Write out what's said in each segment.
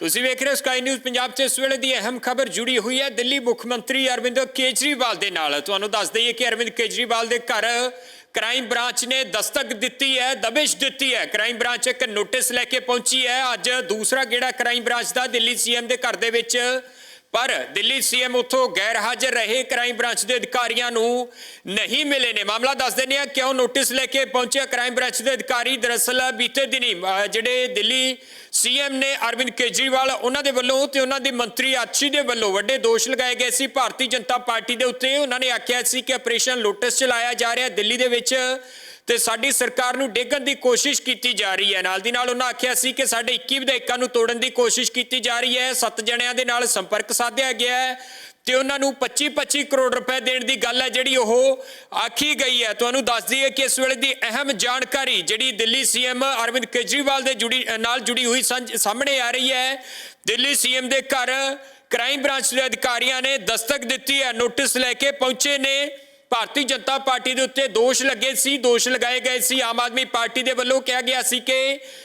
ਤੁਸੀਂ ਵੇਖ ਰਹੇ ਹੋ ਸਕਾਈ ਨਿਊਜ਼ ਪੰਜਾਬ 'ਚ ਇਸ ਵੇਲੇ ਦੀ ਅਹਿਮ ਖਬਰ ਜੁੜੀ ਹੋਈ ਹੈ ਦਿੱਲੀ ਮੁੱਖ ਮੰਤਰੀ ਅਰਵਿੰਦ ਕੇਜਰੀਵਾਲ ਦੇ ਨਾਲ। ਤੁਹਾਨੂੰ ਦੱਸ ਦਈਏ ਕਿ ਅਰਵਿੰਦ ਕੇਜਰੀਵਾਲ ਦੇ ਘਰ ਕ੍ਰਾਈਮ ਬ੍ਰਾਂਚ ਨੇ ਦਸਤਕ ਦਿੱਤੀ ਹੈ, ਦਬਿਸ਼ ਦਿੱਤੀ ਹੈ। ਕ੍ਰਾਈਮ ਬ੍ਰਾਂਚ ਇੱਕ ਨੋਟਿਸ ਲੈ ਕੇ ਪਹੁੰਚੀ ਹੈ। ਅੱਜ ਦੂਸਰਾ ਗੇੜਾ ਕ੍ਰਾਈਮ ਬ੍ਰਾਂਚ ਦਾ ਦਿੱਲੀ ਸੀਐਮ ਦੇ ਘਰ ਦੇ ਵਿੱਚ ਪਰ ਦਿੱਲੀ ਸੀਐਮ ਉੱਥੋਂ ਗੈਰ ਹਾਜ਼ਰ ਰਹੇ ਕ੍ਰਾਈਮ ਬ੍ਰਾਂਚ ਦੇ ਅਧਿਕਾਰੀਆਂ ਨੂੰ ਨਹੀਂ ਮਿਲੇ ਨੇ। ਮਾਮਲਾ ਦੱਸ ਦਿੰਦੇ ਆ ਕਿਉਂ ਨੋਟਿਸ ਲੈ ਕੇ ਪਹੁੰਚਿਆ ਕ੍ਰਾਈਮ ਬ੍ਰਾਂਚ ਦੇ ਅਧਿਕਾਰੀ। ਦਰਅਸਲ ਬੀਤੇ ਦਿਨੀ ਜਿਹੜੇ ਦਿੱਲੀ ਸੀਐਮ ਨੇ ਅਰਵਿੰਦ ਕੇਜਰੀਵਾਲ, ਉਹਨਾਂ ਦੇ ਵੱਲੋਂ ਤੇ ਉਹਨਾਂ ਦੇ ਮੰਤਰੀ ਆਛੀ ਦੇ ਵੱਲੋਂ ਵੱਡੇ ਦੋਸ਼ ਲਗਾਏ ਗਏ ਸੀ। ਭਾਰਤੀ ਜਨਤਾ ਪਾਰਟੀ ਦੇ ਉੱਤੇ ਉਹਨਾਂ ਨੇ ਆਖਿਆ ਸੀ ਕਿ ਆਪਰੇਸ਼ਨ ਲੋਟਸ ਚਲਾਇਆ ਜਾ ਰਿਹਾ। ਦਿੱਲੀ ਦੇ ਵਿੱਚ ਤੇ ਸਾਡੀ ਸਰਕਾਰ ਨੂੰ ਡੇਗਣ ਦੀ ਕੋਸ਼ਿਸ਼ ਕੀਤੀ ਜਾ ਰਹੀ ਹੈ। ਨਾਲ ਦੀ ਨਾਲ ਉਹਨਾਂ ਆਖਿਆ ਸੀ ਕਿ ਸਾਡੇ 21 ਵਿਧਾਇਕਾਂ ਨੂੰ ਤੋੜਨ ਦੀ ਕੋਸ਼ਿਸ਼ ਕੀਤੀ ਜਾ ਰਹੀ ਹੈ। ਸੱਤ ਜਣਿਆਂ ਦੇ ਨਾਲ ਸੰਪਰਕ ਸਾਧਿਆ ਗਿਆ ਹੈ ਤੇ ਉਹਨਾਂ ਨੂੰ 25-25 ਕਰੋੜ ਰੁਪਏ ਦੇਣ ਦੀ ਗੱਲ ਹੈ ਜਿਹੜੀ ਉਹ ਆਖੀ ਗਈ ਹੈ। ਤੁਹਾਨੂੰ ਦੱਸ ਦਈਏ ਕਿ ਇਸ ਵੇਲੇ ਦੀ ਅਹਿਮ ਜਾਣਕਾਰੀ ਜਿਹੜੀ ਦਿੱਲੀ ਸੀਐਮ ਅਰਵਿੰਦ ਕੇਜਰੀਵਾਲ ਦੇ ਜੁੜੀ ਨਾਲ ਜੁੜੀ ਹੋਈ ਸਾਂਝ- ਸਾਹਮਣੇ ਆ ਰਹੀ ਹੈ। ਦਿੱਲੀ ਸੀਐਮ ਦੇ ਘਰ ਕ੍ਰਾਈਮ ਬ੍ਰਾਂਚ ਦੇ ਅਧਿਕਾਰੀਆਂ ਨੇ ਦਸਤਕ ਦਿੱਤੀ ਹੈ। ਨੋਟਿਸ ਲੈ ਕੇ ਪਹੁੰਚੇ ਨੇ। ਭਾਰਤੀ ਜਨਤਾ ਪਾਰਟੀ ਦੇ ਉੱਤੇ ਦੋਸ਼ ਲੱਗੇ ਸੀ, ਦੋਸ਼ ਲਗਾਏ ਗਏ ਸੀ। ਆਮ ਆਦਮੀ ਪਾਰਟੀ ਦੇ ਵੱਲੋਂ ਕਿਹਾ ਗਿਆ ਸੀ ਕਿ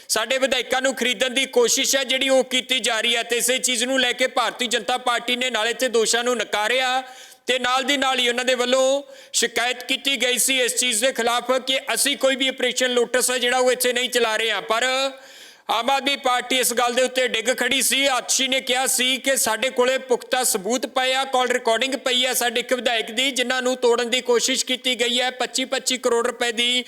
ਸਾਡੇ ਵਿਧਾਇਕਾਂ ਨੂੰ ਖਰੀਦਣ ਦੀ ਕੋਸ਼ਿਸ਼ ਹੈ, ਜਿਹੜੀ ਉਹ ਕੀਤੀ ਜਾ ਰਹੀ ਹੈ। ਤੇ ਇਸੇ ਚੀਜ਼ ਨੂੰ ਲੈ ਕੇ ਭਾਰਤੀ ਜਨਤਾ ਪਾਰਟੀ ਨੇ ਨਾਲੇ ਤੇ ਦੋਸ਼ਾਂ ਨੂੰ ਨਕਾਰਿਆ ਤੇ ਨਾਲ ਦੀ ਨਾਲ ਹੀ ਉਹਨਾਂ ਦੇ ਵੱਲੋਂ ਸ਼ਿਕਾਇਤ ਕੀਤੀ ਗਈ ਸੀ ਇਸ ਚੀਜ਼ ਦੇ ਖਿਲਾਫ ਕਿ ਅਸੀਂ ਕੋਈ ਵੀ ਆਪਰੇਸ਼ਨ ਲੋਟਸ ਹੈ, ਜਿਹੜਾ ਉਹ ਇੱਥੇ ਨਹੀਂ ਚਲਾ ਰਹੇ ਹਾਂ। ਪਰ ਆਮ ਆਦਮੀ ਪਾਰਟੀ ਇਸ ਗੱਲ ਦੇ ਉੱਤੇ ਡਿੱਗ ਖੜੀ ਸੀ। ਆਛੀ ਨੇ ਕਿਹਾ ਸੀ ਕਿ ਸਾਡੇ ਕੋਲੇ ਪੁਖਤਾ ਸਬੂਤ ਪਏ ਆ ਕਾਲ ਰਿਕਾਰਡਿੰਗ ਪਈ ਹੈ ਸਾਡੇ ਇੱਕ ਵਿਧਾਇਕ ਦੀ, ਜਿਨ੍ਹਾਂ ਨੂੰ ਤੋੜਨ ਦੀ ਕੋਸ਼ਿਸ਼ ਕੀਤੀ ਗਈ ਹੈ। 25-25 ਕਰੋੜ ਰੁਪਏ ਦੀ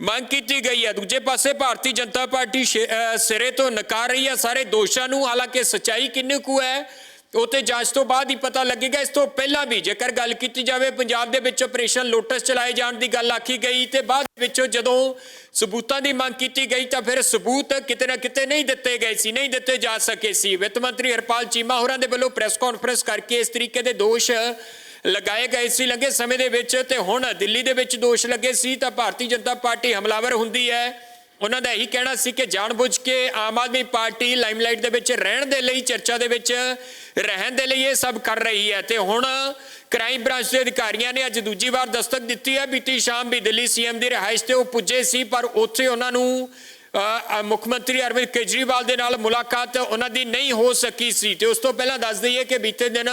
ਮੰਗ ਕੀਤੀ ਗਈ ਹੈ। ਦੂਜੇ ਪਾਸੇ ਭਾਰਤੀ ਜਨਤਾ ਪਾਰਟੀ ਸ਼ੇ- ਸਿਰੇ ਤੋਂ ਨਕਾਰ ਰਹੀ ਹੈ। ਸਾਰੇ ਦੋਸ਼ਾਂ ਨੂੰ, ਹਾਲਾਂਕਿ ਸਚਾਈ ਕਿੰਨੀ ਕੁ ਹੈ ਉੱਥੇ ਜਾਂਚ ਤੋਂ ਬਾਅਦ ਹੀ ਪਤਾ ਲੱਗੇਗਾ, ਇਸ ਤੋਂ ਪਹਿਲਾਂ ਵੀ ਜੇਕਰ ਗੱਲ ਕੀਤੀ ਜਾਵੇ, ਪੰਜਾਬ ਦੇ ਵਿੱਚ ਆਪਰੇਸ਼ਨ ਲੋਟਸ ਚਲਾਏ ਜਾਣ ਦੀ ਗੱਲ ਆਖੀ ਗਈ ਤੇ ਬਾਅਦ ਵਿੱਚੋਂ ਜਦੋਂ ਸਬੂਤਾਂ ਦੀ ਮੰਗ ਕੀਤੀ ਗਈ ਤਾਂ ਫਿਰ ਸਬੂਤ ਕਿਤੇ ਨਾ ਕਿਤੇ ਨਹੀਂ ਦਿੱਤੇ ਗਏ ਸੀ, ਨਹੀਂ ਦਿੱਤੇ ਜਾ ਸਕੇ ਸੀ। ਵਿੱਤ ਮੰਤਰੀ ਹਰਪਾਲ ਚੀਮਾ ਹੋਰਾਂ ਦੇ ਵੱਲੋਂ ਪ੍ਰੈਸ ਕਾਨਫਰੰਸ ਕਰਕੇ ਇਸ ਤਰੀਕੇ ਦੇ ਦੋਸ਼ ਲਗਾਏ ਗਏ ਸੀ ਲੰਗੇ ਸਮੇਂ ਦੇ ਵਿੱਚ ਤੇ ਹੁਣ ਦਿੱਲੀ ਦੇ ਵਿੱਚ ਦੋਸ਼ ਲੱਗੇ ਸੀ ਤਾਂ ਭਾਰਤੀ ਜਨਤਾ ਪਾਰਟੀ ਹਮਲਾਵਰ ਹੁੰਦੀ ਹੈ। ਉਹਨਾਂ ਦਾ ਇਹੀ ਕਹਿਣਾ ਸੀ ਕਿ ਜਾਣਬੁੱਝ ਕੇ ਆਮ ਆਦਮੀ ਪਾਰਟੀ ਲਾਈਮਲਾਈਟ ਦੇ ਵਿੱਚ ਰਹਿਣ ਦੇ ਲਈ ਚਰਚਾ ਦੇ ਵਿੱਚ ਰਹਿਣ ਦੇ ਲਈ ਇਹ ਸਭ ਕਰ ਰਹੀ ਹੈ। ਤੇ ਹੁਣ ਕ੍ਰਾਈਮ ਬ੍ਰਾਂਚ ਦੇ ਅਧਿਕਾਰੀਆਂ ਨੇ ਅੱਜ ਦੂਜੀ ਵਾਰ ਦਸਤਕ ਦਿੱਤੀ ਹੈ। ਬੀਤੀ ਸ਼ਾਮ ਵੀ ਦਿੱਲੀ ਸੀਐਮ ਦੀ ਰਿਹਾਇਸ਼ ਤੇ ਉਹ ਪੁੱਜੇ ਸੀ ਪਰ ਉੱਥੇ ਉਹਨਾਂ ਨੂੰ ਅ, ਮੁੱਖ ਮੰਤਰੀ ਅਰਵਿੰਦ ਕੇਜਰੀਵਾਲ ਦੇ ਨਾਲ ਮੁਲਾਕਾਤ ਉਹਨਾਂ ਦੀ ਨਹੀਂ ਹੋ ਸਕੀ ਸੀ। ਤੇ ਉਸ ਤੋਂ ਪਹਿਲਾਂ ਦੱਸ ਦਈਏ ਕਿ ਬੀਤੇ ਦਿਨ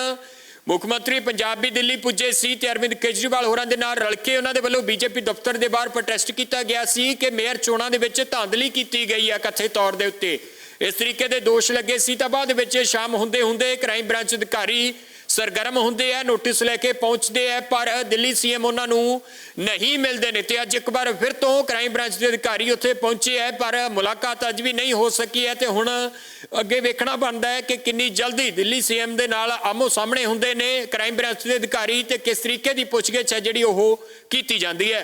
ਮੁੱਖ ਮੰਤਰੀ ਪੰਜਾਬ ਵੀ ਦਿੱਲੀ ਪੁੱਜੇ ਸੀ ਤੇ ਅਰਵਿੰਦ ਕੇਜਰੀਵਾਲ ਹੋਰਾਂ ਦੇ ਨਾਲ ਰਲ ਕੇ ਉਹਨਾਂ ਦੇ ਵੱਲੋਂ ਬੀਜੇਪੀ ਦਫ਼ਤਰ ਦੇ ਬਾਹਰ ਪ੍ਰੋਟੈਸਟ ਕੀਤਾ ਗਿਆ ਸੀ ਕਿ ਮੇਅਰ ਚੋਣਾਂ ਦੇ ਵਿੱਚ ਧਾਂਦਲੀ ਕੀਤੀ ਗਈ ਹੈ ਕਥੇ ਤੌਰ ਦੇ ਉੱਤੇ। ਇਸ ਤਰੀਕੇ ਦੇ ਦੋਸ਼ ਲੱਗੇ ਸੀ ਤਾਂ ਬਾਅਦ ਵਿੱਚ ਸ਼ਾਮ ਹੁੰਦੇ ਹੁੰਦੇ ਕ੍ਰਾਈਮ ਬ੍ਰਾਂਚ ਅਧਿਕਾਰੀ ਸਰਗਰਮ ਹੁੰਦੇ ਆ ਨੋਟਿਸ ਲੈ ਕੇ ਪਹੁੰਚਦੇ ਆ, ਪਰ ਦਿੱਲੀ ਸੀਐਮ ਉਹਨਾਂ ਨੂੰ ਨਹੀਂ ਮਿਲਦੇ ਨੇ। ਤੇ ਅੱਜ ਇੱਕ ਵਾਰ ਫਿਰ ਤੋਂ ਕ੍ਰਾਈਮ ਬ੍ਰਾਂਚ ਦੇ ਅਧਿਕਾਰੀ ਉੱਥੇ ਪਹੁੰਚੇ ਆ, ਪਰ ਮੁਲਾਕਾਤ ਅੱਜ ਵੀ ਨਹੀਂ ਹੋ ਸਕੀ ਹੈ ਤੇ ਹੁਣ ਅੱਗੇ ਵੇਖਣਾ ਬਣਦਾ ਹੈ ਕਿ ਕਿੰਨੀ ਜਲਦੀ ਦਿੱਲੀ ਸੀਐਮ ਦੇ ਨਾਲ ਆਮੋ ਸਾਹਮਣੇ ਹੁੰਦੇ ਨੇ ਕ੍ਰਾਈਮ ਬ੍ਰਾਂਚ ਦੇ ਅਧਿਕਾਰੀ ਤੇ ਕਿਸ ਤਰੀਕੇ ਦੀ ਪੁੱਛਗਿੱਛ ਹੈ ਜਿਹੜੀ ਉਹ ਕੀਤੀ ਜਾਂਦੀ ਹੈ।